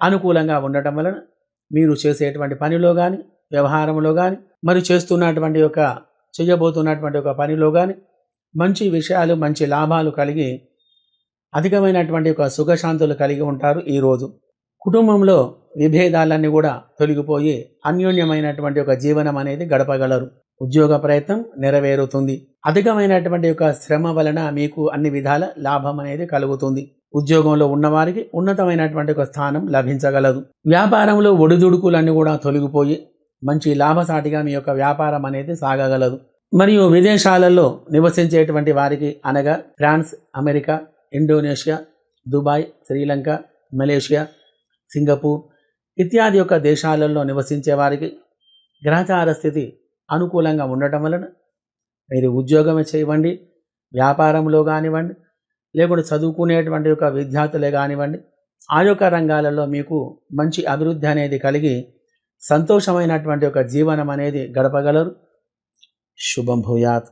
అనుకూలంగా ఉండటం వలన మీరు చేసేటువంటి పనిలో కానీ వ్యవహారంలో కానీ మరి చేస్తున్నటువంటి ఒక చేయబోతున్నటువంటి ఒక పనిలో కానీ మంచి విషయాలు మంచి లాభాలు కలిగి అధికమైనటువంటి ఒక సుఖశాంతులు కలిగి ఉంటారు ఈరోజు కుటుంబంలో విభేదాలన్నీ కూడా తొలగిపోయి అన్యోన్యమైనటువంటి ఒక జీవనం అనేది గడపగలరు. ఉద్యోగ ప్రయత్నం నెరవేరుతుంది. అధికమైనటువంటి యొక్క శ్రమ వలన మీకు అన్ని విధాల లాభం అనేది కలుగుతుంది. ఉద్యోగంలో ఉన్నవారికి ఉన్నతమైనటువంటి ఒక స్థానం లభించగలదు. వ్యాపారంలో ఒడిదుడుకులన్నీ కూడా తొలగిపోయి మంచి లాభసాటిగా మీ యొక్క వ్యాపారం అనేది సాగగలదు. మరియు విదేశాలలో నివసించేటువంటి వారికి అనగా France America Indonesia Dubai Sri Lanka Malaysia Singapore ఇత్యాది యొక్క దేశాలలో నివసించే వారికి గ్రహచార స్థితి అనుకూలంగా ఉండటం వలన మీరు ఉద్యోగమే చేయవండి వ్యాపారంలో కానివ్వండి లేకుంటే చదువుకునేటువంటి యొక్క విద్యార్థులే కానివ్వండి ఆ యొక్క రంగాలలో మీకు మంచి అభివృద్ధి అనేది కలిగి సంతోషమైనటువంటి ఒక జీవనం అనేది గడపగలరు. శుభం భూయాత్.